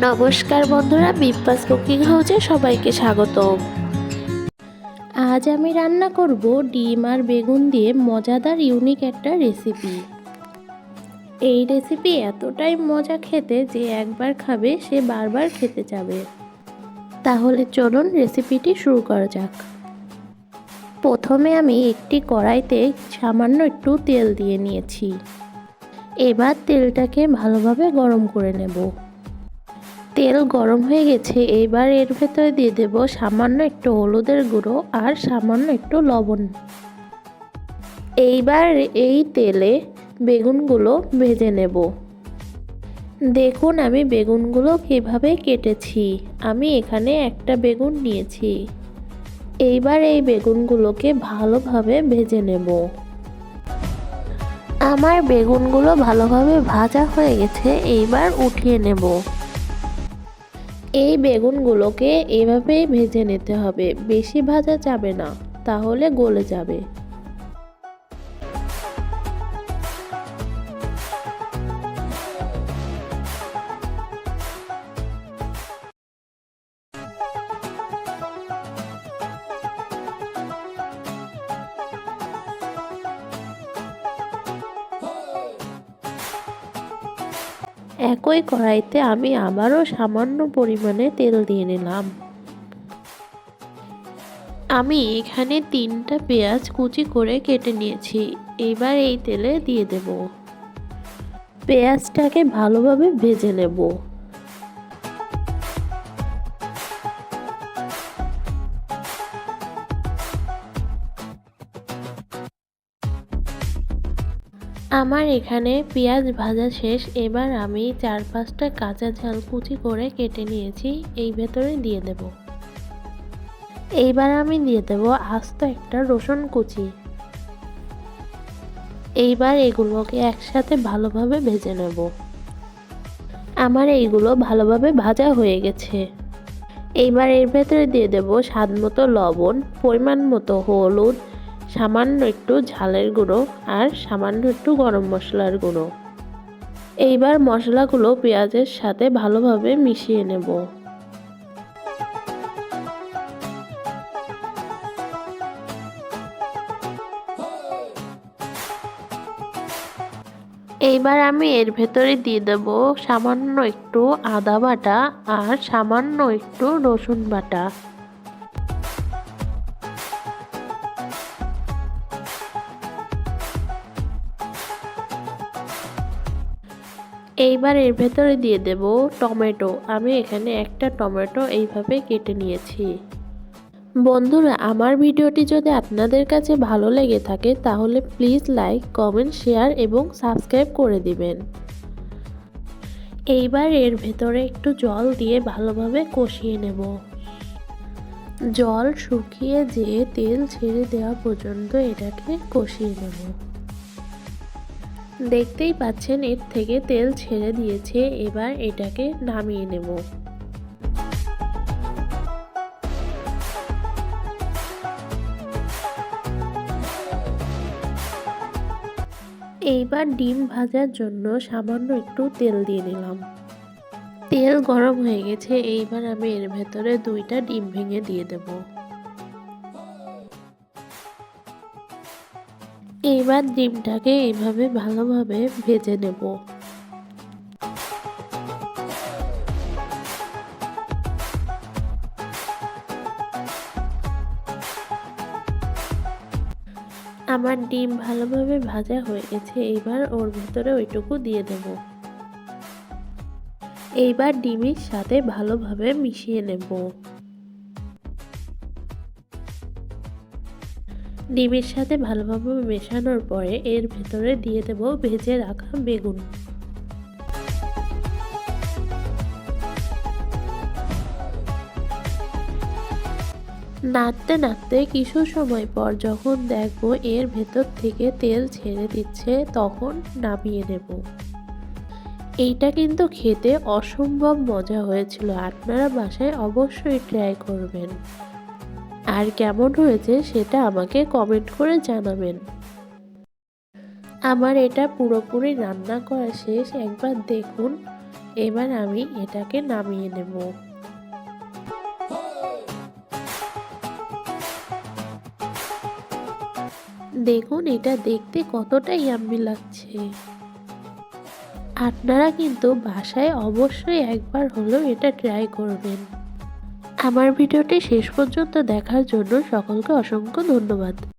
নমস্কার বন্ধুরা বিপাস কুকিং হাউসে সবাইকে স্বাগত আজ আমি রান্না করব ডিম আর বেগুন দিয়ে মজাদার ইউনিক একটা রেসিপি এই রেসিপি এতটাই মজা খেতে যে একবার খাবে, সে বারবার খেতে যাবে। তাহলে চলুন রেসিপিটি শুরু করা যাক। প্রথমে আমি একটি কড়াইতে সামান্য একটু তেল দিয়ে নিয়েছি। এবার তেলটাকে ভালোভাবে গরম করে নেব। তেল গরম হয়ে গেছে, এবার এর ভেতরে দিয়ে দেব সামান্য একটু হলুদের গুঁড়ো আর সামান্য একটু লবণ। এইবার এই তেলে বেগুনগুলো ভেজে নেব। দেখুন আমি বেগুনগুলো কীভাবে কেটেছি। আমি এখানে একটা বেগুন নিয়েছি। এইবার এই বেগুনগুলোকে ভালোভাবে ভেজে নেব। আমার বেগুনগুলো ভালোভাবে ভাজা হয়ে গেছে, এইবার উঠিয়ে নেব। এই বেগুনগুলোকে এভাবেই ভেজে নিতে হবে। বেশি ভাজা যাবে না তাহলে গলে যাবে। একই কড়াইতে আমি আবারও সামান্য পরিমাণে তেল দিয়ে নিলাম। আমি এখানে তিনটা পেঁয়াজ কুচি করে কেটে নিয়েছি, এবার এই তেলে দিয়ে দেব। পেঁয়াজটাকে ভালোভাবে ভেজে নেব। আমার এখানে পেঁয়াজ ভাজা শেষ, এবার আমি চার পাঁচটা কাঁচা ঝাল কুচি করে কেটে নিয়েছি, এই ভেতরে দিয়ে দেব। এইবার আমি দিয়ে দেব আস্ত একটা রসুন কুচি। এইবার এগুলোকে একসাথে ভালোভাবে ভেজে নেব। আমার এইগুলো ভালোভাবে ভাজা হয়ে গেছে। এইবার এর ভেতরে দিয়ে দেব স্বাদ মতো লবণ, পরিমাণ মতো হলুদ সামান্য একটু ঝালের গুঁড়ো আর সামান্য একটু গরম মশলার গুঁড়ো। এইবার মশলাগুলো পেঁয়াজের সাথে ভালোভাবে মিশিয়ে নেব। এইবার আমি এর ভেতরে দিয়ে দেব সামান্য একটু আদা বাটা আর সামান্য একটু রসুন বাটা। এইবার এর ভেতরে দিয়ে দেব টমেটো। আমি এখানে একটা টমেটো এইভাবে কেটে নিয়েছি। বন্ধুরা, আমার ভিডিওটি যদি আপনাদের কাছে ভালো লেগে থাকে, তাহলে প্লিজ লাইক, কমেন্ট, শেয়ার এবং সাবস্ক্রাইব করে দিবেন। এইবার এর ভেতরে একটু জল দিয়ে ভালোভাবে কষিয়ে নেব। জল শুকিয়ে যে তেল ছেড়ে দেওয়া পর্যন্ত এটাকে কষিয়ে নেব। দেখতেই পাচ্ছেন, এর থেকে তেল ছেড়ে দিয়েছে, এবার এটাকে নামিয়ে নেব। এইবার ডিম ভাজার জন্য সামান্য একটু তেল দিয়ে নিলাম। তেল গরম হয়ে গেছে, এইবার আমি এর ভেতরে দুইটা ডিম ভেঙে দিয়ে দেব। এইবার ডিমটাকে এইভাবে ভালোভাবে ভেজে নেব। আমার ডিম ভালোভাবে ভাজা হয়ে গেছে এইবার ওর ভিতরে ওইটুকু দিয়ে দেব। এইবার ডিমের সাথে ভালোভাবে মিশিয়ে নেব। ডিমের সাথে ভালোভাবে মেশানোর পরে এর ভেতরে দিয়ে দেব ভেজে রাখা বেগুন। নাড়তে নাড়তে কিছু সময় পর যখন দেখব এর ভেতর থেকে তেল ছেড়ে দিচ্ছে, তখন নামিয়ে নেব। এইটা কিন্তু খেতে অসম্ভব মজা হয়েছিল, আপনারা বাসায় অবশ্যই ট্রাই করবেন। আর কেমন হয়েছে সেটা আমাকে কমেন্ট করে জানাবেন। আমার এটা পুরোপুরি রান্না করা শেষ, একবার দেখুন। এবার আমি এটাকে নামিয়ে নেব। দেখুন, এটা দেখতে কতটা ইয়াম্মি লাগছে। আপনারা কিন্তু বাসায় অবশ্যই একবার হলেও এটা ট্রাই করবেন। আমার ভিডিওটি শেষ পর্যন্ত দেখার জন্য সকলকে অসংখ্য ধন্যবাদ।